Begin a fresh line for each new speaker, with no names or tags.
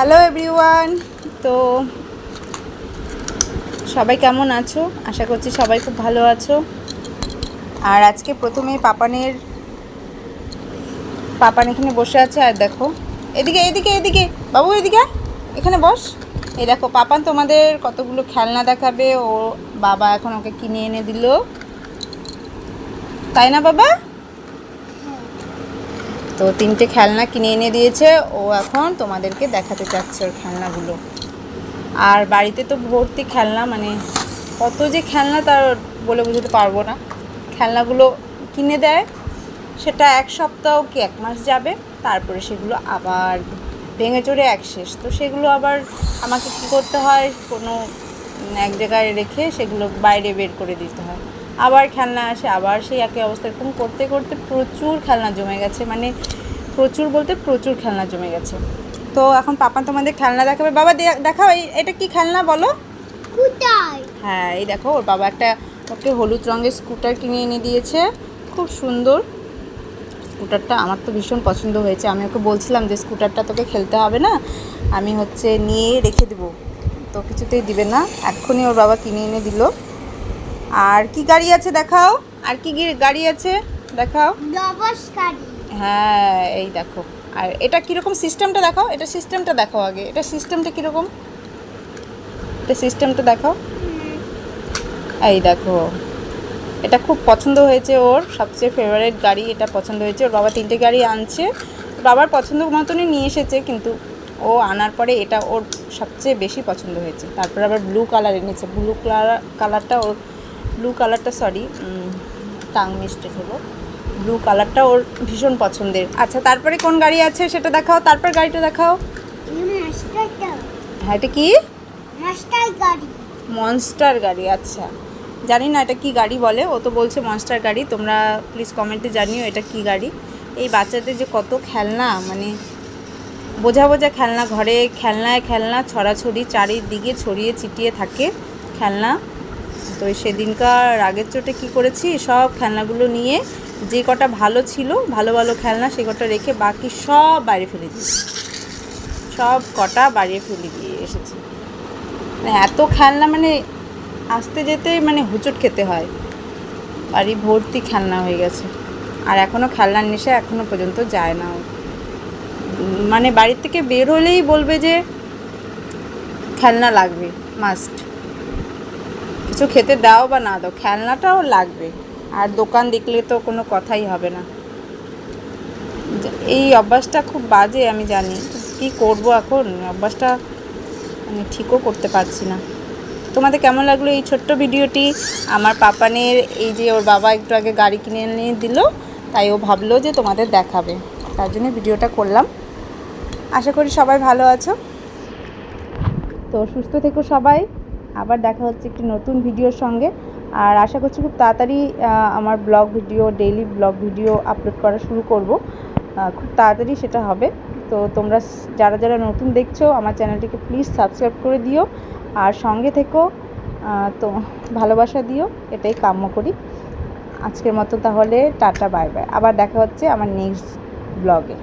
Hello everyone তো সবাই কেমন আছো? আশা করছি সবাই খুব ভালো আছো। আর আজকে প্রথমে পাপানের, পাপান এখানে বসে আছে, আর দেখো, এদিকে এদিকে এদিকে, বাবু এদিকে, এখানে বস। এই দেখো, পাপান তোমাদের কতগুলো খেলনা দেখাবে, ও বাবা এখন ওকে কিনে এনে দিল। তাই না, বাবা? তো তিনটে খেলনা কিনে এনে দিয়েছে। ও এখন তোমাদেরকে দেখাতে চাচ্ছে ওর খেলনাগুলো। আর বাড়িতে তো ভর্তি খেলনা মানে কত যে খেলনা তার বলে বোঝাতে পারব না। খেলনাগুলো কিনে দেয়, সেটা এক সপ্তাহ কি এক মাস যাবে, তারপরে সেগুলো আবার ভেঙে চড়ে এক শেষ। তো সেগুলো আবার আমাকে কী করতে হয়, কোনো এক জায়গায় রেখে সেগুলো বাইরে বের করে দিতে হয়। আবার খেলনা আসে আবার সেই একই অবস্থা। এরকম করতে করতে প্রচুর খেলনা জমে গেছে। মানে প্রচুর বলতে প্রচুর খেলনা জমে গেছে। তো এখন পাপা তোমাদের খেলনা দেখাবে। বাবা দেখাও এই এটা কি খেলনা বলো? হ্যাঁ এই দেখো ওর বাবা একটা ওকে হলুদ রঙের স্কুটার কিনে এনে দিয়েছে। খুব সুন্দর। স্কুটারটা আমার তো ভীষণ পছন্দ হয়েছে। আমি ওকে বলছিলাম যে স্কুটারটা তোকে খেলতে হবে না। আমি হচ্ছে নিয়ে রেখে দেবো। তো কিছুতেই দিবে না। এক্ষুনি ওর বাবা কিনে এনে দিল। আর কি গাড়ি আছে দেখাও? আর কি গাড়ি আছে? দেখাও। হ্যাঁ এই দেখো। আর এটা কীরকম সিস্টেমটা দেখাও? এটা সিস্টেমটা দেখাও আগে। এটা সিস্টেমটা কীরকম? এটা সিস্টেমটা দেখাও। এই দেখো। এটা খুব পছন্দ হয়েছে ওর। সবচেয়ে ফেভারিট গাড়ি এটা পছন্দ হয়েছে। ওর বাবা তিনটে গাড়ি আনছে। বাবার পছন্দ মতনই নিয়ে এসেছে কিন্তু ও আনার পরে এটা ওর সবচেয়ে বেশি পছন্দ হয়েছে। তারপর আবার ব্লু কালার এনেছে। ব্লু কালার কালারটা ওর ব্লু কালারটা সরি টাং মিস্টেক হলো ব্লু কালারটা ওর ভীষণ পছন্দের। আচ্ছা তারপরে কোন গাড়ি আছে সেটা দেখাও, তারপর গাড়িটা দেখাও। হ্যাঁ এটা কি? মনস্টার গাড়ি আচ্ছা। জানি না এটা কি গাড়ি বলে, ও তো বলছে মনস্টার গাড়ি, তোমরা প্লিজ কমেন্টে জানিও এটা কি গাড়ি। এই বাচ্চাদের যে কত খেলনা মানে বোঝা বোঝা খেলনা, ঘরে খেলনায় খেলনা, ছড়াছড়ি, চারিদিকে ছড়িয়ে ছিটিয়ে থাকে খেলনা। তো সেদিনকার আগের চোটে কি করেছি? সব খেলনাগুলো নিয়ে যে কটা ভালো ছিল, ভালো ভালো খেলনা সে কটা রেখে বাকি সব বাইরে ফেলে দিয়েছি সব কটা বাড়িয়ে ফেলে দিয়ে এসেছি। মানে এত খেলনা মানে আসতে যেতে মানে হুচট খেতে হয়। বাড়ি ভর্তি খেলনা হয়ে গেছে। আর এখনও খেলনার নেশা এখনও পর্যন্ত যায় না। মানে বাড়ির থেকে বের হলেই বলবে যে, খেলনা লাগবে, মাস্ট। কিছু খেতে দাও বা না দাও, খেলনাটাও লাগবে। আর দোকান দেখলে তো কোনো কথাই হবে না। এই অভ্যাসটা খুব বাজে, আমি জানি। কি করব এখন? অভ্যাসটা আমি ঠিকও করতে পারছি না। তোমাদের কেমন লাগল এই ছোট্ট ভিডিওটি? আমার পাপানের এই যে ওর বাবা একটু আগে গাড়ি কিনে এনে দিল, তাই ও ভাবলো যে তোমাদের দেখাবে। তার জন্য ভিডিওটা করলাম। আশা করি সবাই ভালো আছো। তো সুস্থ থেকো সবাই। আবার দেখা হচ্ছে একটি নতুন ভিডিওর সঙ্গে। আর আশা করছি খুব তাড়াতাড়ি আমার blog video daily blog video upload করা শুরু করব। খুব তাড়াতাড়ি সেটা হবে। তো তোমরা যারা যারা নতুন দেখছ, আমার চ্যানেলটিকে প্লিজ সাবস্ক্রাইব করে দিও। আর সঙ্গে থেকো তো ভালোবাসা দিও, এটাই কাম্য করি। আজকের মতো তাহলে টাটা বাই বাই আবার দেখা হচ্ছে আমার নেক্সট ব্লগে।